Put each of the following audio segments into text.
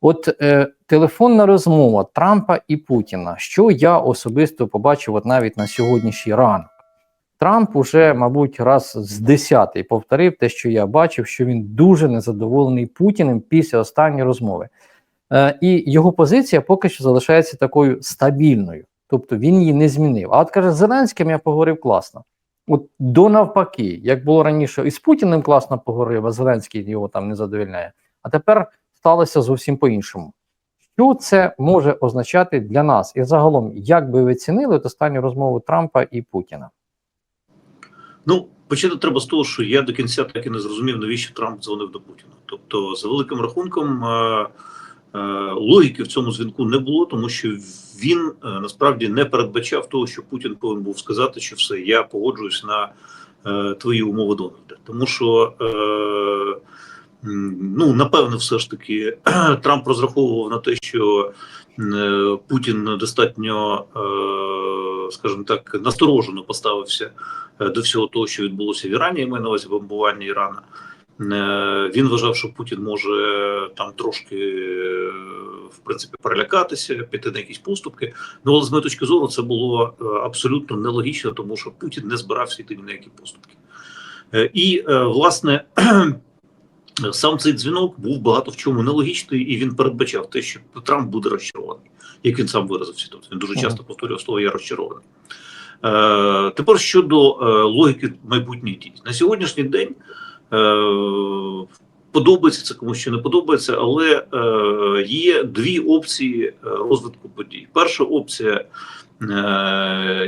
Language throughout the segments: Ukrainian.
От е, телефонна розмова Трампа і Путіна, що я особисто побачив от навіть на сьогоднішній ранок. Трамп уже, мабуть, раз з десятий повторив те, що я бачив, що він дуже незадоволений Путіним після останньої розмови. Е, і його позиція поки що залишається такою стабільною, тобто він її не змінив. А от каже, з Зеленським я поговорив класно. От до навпаки, як було раніше, і з Путіним класно поговорив, а Зеленський його там не задовільняє. А тепер сталося зовсім по-іншому. Що це може означати для нас? І загалом, як би ви цінили останню розмову Трампа і Путіна? Ну, почати треба з того, що я до кінця так і не зрозумів, навіщо Трамп дзвонив до Путіна. Тобто, за великим рахунком, е, е, логіки в цьому дзвінку не було, тому що він е, насправді не передбачав того, що Путін повинен був сказати, що все, я погоджуюсь на е, твої умови Дональда. Тому що, е, ну, напевно, все ж таки Трамп розраховував на те, що е, Путін достатньо, е, скажімо так, насторожено поставився е, до всього того, що відбулося в Ірані, я маю на увазі бомбування Ірана. Він вважав, що Путін може там трошки в принципі перелякатися, піти на якісь поступки. Ну але з моєї точки зору це було абсолютно нелогічно, тому що Путін не збирався йти ні на які поступки. І власне сам цей дзвінок був багато в чому нелогічний, і він передбачав те, що Трамп буде розчарований, як він сам виразився тут. Він дуже часто повторював слово Я розчарований. Е, Тепер щодо е, логіки майбутніх дій на сьогоднішній день. Е, Подобається це комусь чи не подобається, але е, є дві опції е, розвитку подій. Перша опція,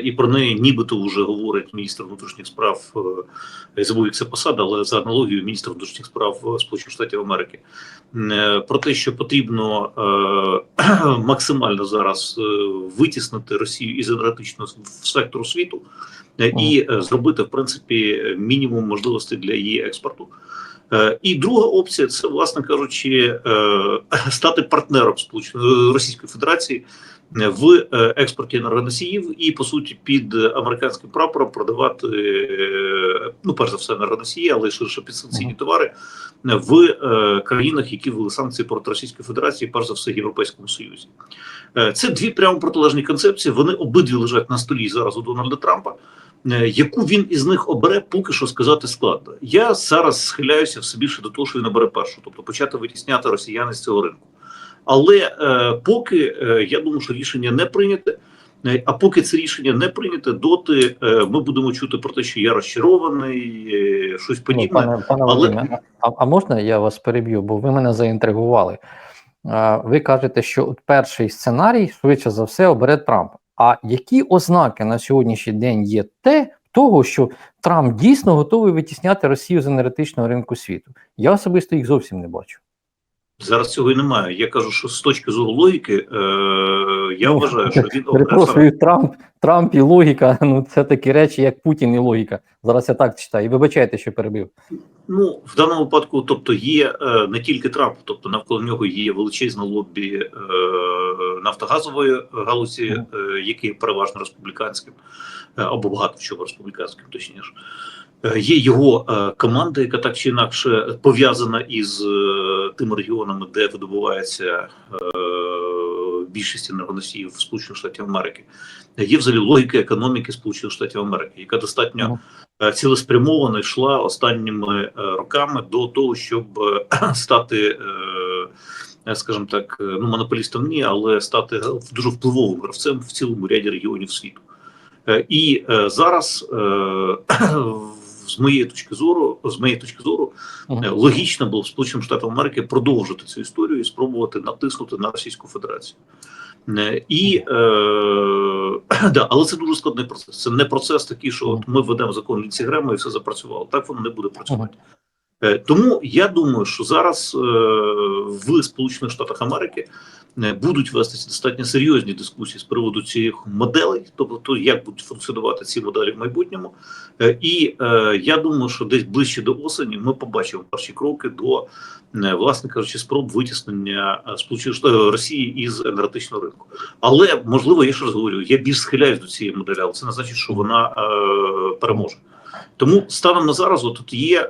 і про неї нібито вже говорить міністр внутрішніх справ. Е, як це посада, але за аналогією міністр внутрішніх справ е, Сполучених Штатів Америки. Е, про те, що потрібно е, максимально зараз е, витіснити Росію із енергетичного сектору світу е, і е, зробити в принципі мінімум можливостей для її експорту. Е, І друга опція це, власне кажучи, е, стати партнером Сполученої Російської Федерації е, в е, експорті енергоносіїв і по суті під американським прапором продавати е, ну перш за все енергоносії, але й ширше підсанкційні товари е, в е, країнах, які ввели санкції проти Російської Федерації, перш за все Європейському Союзі. Е, Це дві прямо протилежні концепції. Вони обидві лежать на столі зараз у Дональда Трампа. Е, Яку він із них обере, поки що сказати складно. Я зараз схиляюся все більше до того, що він обере першу, тобто почати витісняти росіян з цього ринку. Але е, поки е, я думаю, що рішення не прийняте. Е, А поки це рішення не прийняте, доти е, ми будемо чути про те, що я розчарований, е, щось подібне. пане, пане але- Вадиме, а, а можна я вас переб'ю, бо ви мене заінтригували. А, ви кажете, що от перший сценарій, швидше за все, обере Трамп. А які ознаки на сьогоднішній день є те, того, що Трамп дійсно готовий витісняти Росію з енергетичного ринку світу? Я особисто їх зовсім не бачу. Зараз цього і немає. Я кажу, що з точки зору логіки, е, я вважаю, що він Трамп, Трамп і логіка. Ну це такі речі, як Путін і логіка. Зараз я так читаю. І вибачайте, що перебив. Ну, в даному випадку, тобто, є е, не тільки Трамп, тобто навколо нього є величезне лобі е, нафтогазової галузі, е, яке є переважно республіканським, е, або багато чому республіканським, точніше. Е, Є його е, команда, яка так чи інакше пов'язана із е, тими регіонами, де видобувається е, більшість енергоносіїв Сполучених Штатів Америки. Є взагалі логіка економіки Сполучених Штатів Америки, яка достатньо е, цілеспрямовано йшла останніми е, роками до того, щоб е, стати, скажімо так, ну монополістом ні, але стати дуже впливовим гравцем в цілому ряді регіонів світу. І зараз, з моєї точки зору, з моєї точки зору, Мгм. Е, логічно було б Сполученим Штатам Америки продовжити цю історію і спробувати натиснути на Російську Федерацію. Е, І е, да, але це дуже складний процес. Це не процес такий, що от ми введемо закон Лінсі Грема і все запрацювало. Так воно не буде працювати. Е, Тому я думаю, що зараз е, в Сполучених Штатах Америки е, будуть вестися достатньо серйозні дискусії з приводу цих моделей, тобто то, як будуть функціонувати ці моделі в майбутньому. Е, І е, я думаю, що десь ближче до осені ми побачимо перші кроки до, е, власне кажучи, спроб витіснення е, Сполучених Росії із енергетичного ринку. Але можливо, я ще раз говорю, я більш схиляюсь до цієї моделі, але це не значить, що вона е, переможе. Тому станом на зараз тут є, е,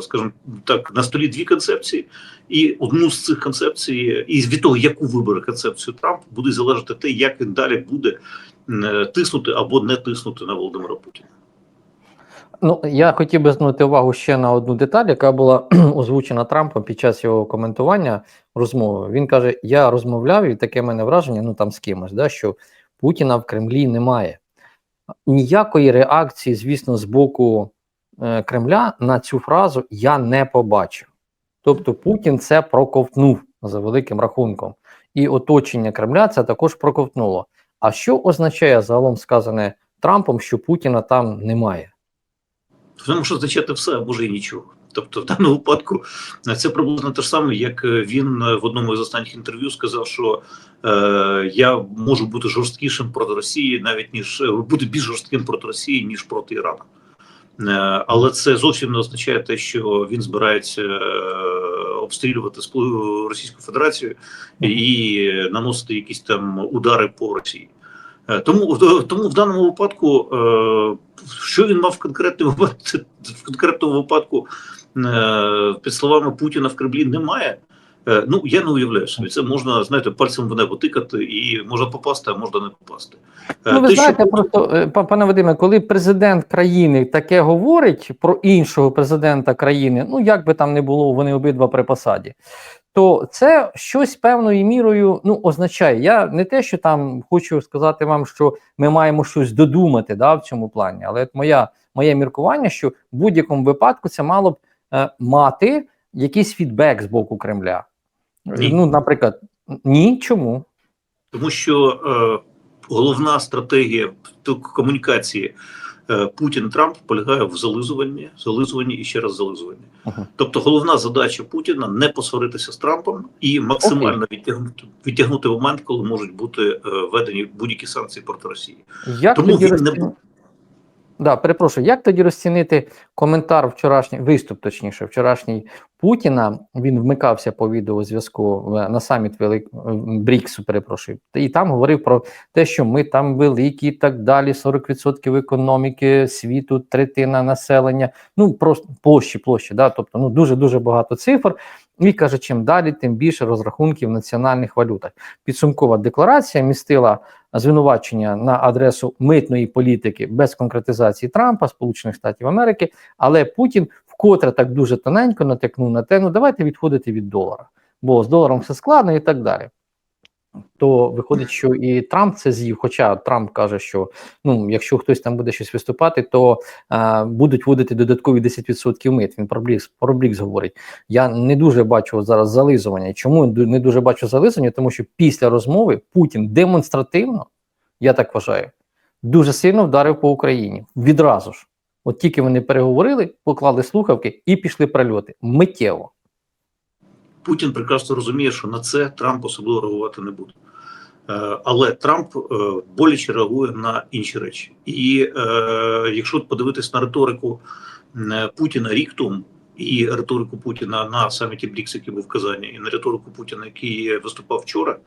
скажімо так, на столі дві концепції, і одну з цих концепцій, і від того, яку вибере концепцію Трамп, буде залежати те, як він далі буде е, тиснути або не тиснути на Володимира Путіна. Ну, я хотів би звернути увагу ще на одну деталь, яка була озвучена Трампом під час його коментування розмови. Він каже: Я розмовляв, і таке мене враження, ну там з кимось, да, що Путіна в Кремлі немає. Ніякої реакції, звісно, з боку е, Кремля на цю фразу я не побачив. Тобто Путін це проковтнув за великим рахунком, і оточення Кремля це також проковтнуло. А що означає загалом сказане Трампом, що Путіна там немає? Тому що означати все, або ж і нічого. Тобто, в даному випадку е, це приблизно те ж саме, як е, він е, в одному із останніх інтерв'ю сказав, що е, я можу бути жорсткішим проти Росії, навіть ніж бути більш жорстким проти Росії, ніж проти Ірану. Е, але це зовсім не означає те, що він збирається е, обстрілювати Російську Федерацію і наносити якісь там удари по Росії. Е, Тому, тому в даному випадку, е, що він мав в конкретному випадку, в конкретному випадку, е, під словами Путіна в Кремлі немає. Е, Ну я не уявляю собі. Це можна знаєте, пальцем в небо тикати, і можна попасти, а можна не попасти. Е, Ну, ви те, що знаєте, просто е, пане Вадиме, коли президент країни таке говорить про іншого президента країни, ну як би там не було, вони обидва при посаді, то це щось певною мірою ну, означає. Я не те, що там хочу сказати вам, що ми маємо щось додумати да, в цьому плані, але от моя, моє міркування, що в будь-якому випадку це мало б е, мати якийсь фідбек з боку Кремля. Ні. Ну, наприклад, ні, чому? Тому що е, головна стратегія комунікації е, Путін-Трамп полягає в зализуванні, зализуванні і ще раз зализуванні. Ага. Тобто, головна задача Путіна не посваритися з Трампом і максимально відтягнути, відтягнути момент, коли можуть бути е, введені будь-які санкції проти Росії. Як Тому він не. Да, перепрошую, як тоді розцінити коментар вчорашній виступ, точніше, вчорашній Путіна? Він вмикався по відеозв'язку на саміт Велик Бріксу, перепрошую, і там говорив про те, що ми там великі і так далі. 40% економіки світу, третина населення. Ну просто площі, площі, да, тобто ну дуже дуже багато цифр. І каже, чим далі, тим більше розрахунків в національних валютах. Підсумкова декларація містила звинувачення на адресу митної політики без конкретизації Трампа, Сполучених Штатів Америки, але Путін вкотре так дуже тоненько натякнув на те, ну давайте відходити від долара, бо з доларом все складно і так далі. То виходить, що і Трамп це з'їв. Хоча Трамп каже, що ну, якщо хтось там буде щось виступати, то а, будуть вводити додаткові 10% мит. Він про Блікс, про Блікс говорить. Я не дуже бачу зараз зализування. Чому не дуже бачу зализування? Тому що після розмови Путін демонстративно, я так вважаю, дуже сильно вдарив по Україні відразу ж. От тільки вони переговорили, поклали слухавки і пішли прильоти миттєво. Путін прекрасно розуміє, що на це Трамп особливо реагувати не буде. Е, Але Трамп е, боляче реагує на інші речі. І е, якщо подивитись на риторику Путіна рік тому, і риторику Путіна на саміті Брікс, який був в Казані, і на риторику Путіна, який виступав вчора,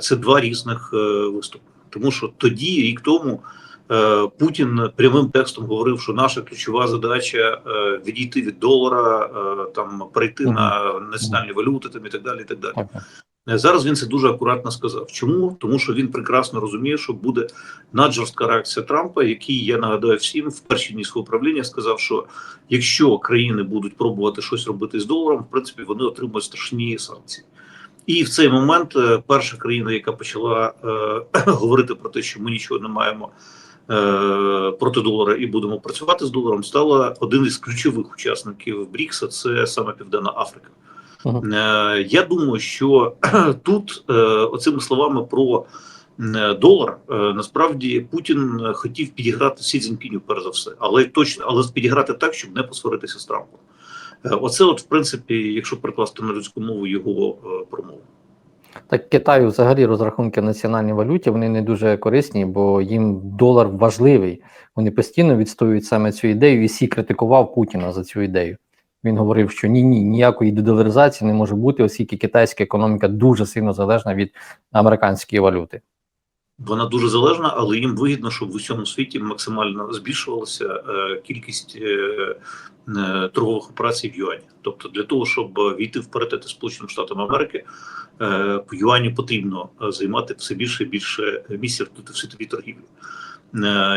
це два різних виступи. Тому що тоді, рік тому, Путін прямим текстом говорив, що наша ключова задача е, відійти від долара, е, там перейти на національні валюти, там і так далі. І так далі. Е, Зараз він це дуже акуратно сказав. Чому? Тому що він прекрасно розуміє, що буде наджорстка реакція Трампа, який я нагадаю всім в перші дні свого правління сказав, що якщо країни будуть пробувати щось робити з доларом, в принципі вони отримують страшні санкції. І в цей момент е, перша країна, яка почала е, говорити про те, що ми нічого не маємо е, проти долара і будемо працювати з доларом, стала один із ключових учасників Брікса. Це саме Південна Африка. Мгм. Е, Я думаю, що тут е, оцими словами про е, долар е, насправді Путін е, хотів підіграти Сі Цзіньпіню, перш за все, але точно, але підіграти так, щоб не посваритися з Трампом. Е, Оце, от, в принципі, якщо перекласти на людську мову його е, промову. Так Китаю взагалі розрахунки в національній валюті вони не дуже корисні, бо їм долар важливий. Вони постійно відстоюють саме цю ідею, і Сі критикував Путіна за цю ідею. Він говорив, що ні, ні, ніякої дедоларизації не може бути, оскільки китайська економіка дуже сильно залежна від американської валюти. Вона дуже залежна, але їм вигідно, щоб в усьому світі максимально збільшувалася е, кількість е, е, торгових операцій в юані. Тобто, для того, щоб війти в паритети з Сполученими Штатами Америки, юані потрібно займати все більше і більше місця в світовій торгівлі.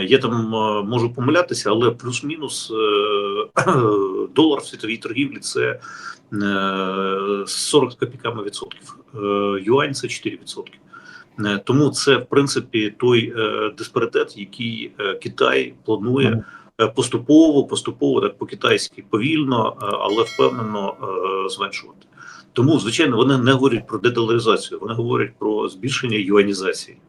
Я там можу помилятися, але плюс-мінус долар в світовій торгівлі це е, 40 копійками відсотків. Юань це 4 відсотки. Е, Тому це в принципі той е, диспаритет, який е, Китай планує поступово, поступово так по-китайськи повільно, е, але впевнено зменшувати. Тому, звичайно, вони не говорять про дедоларизацію, вони говорять про збільшення юанізації.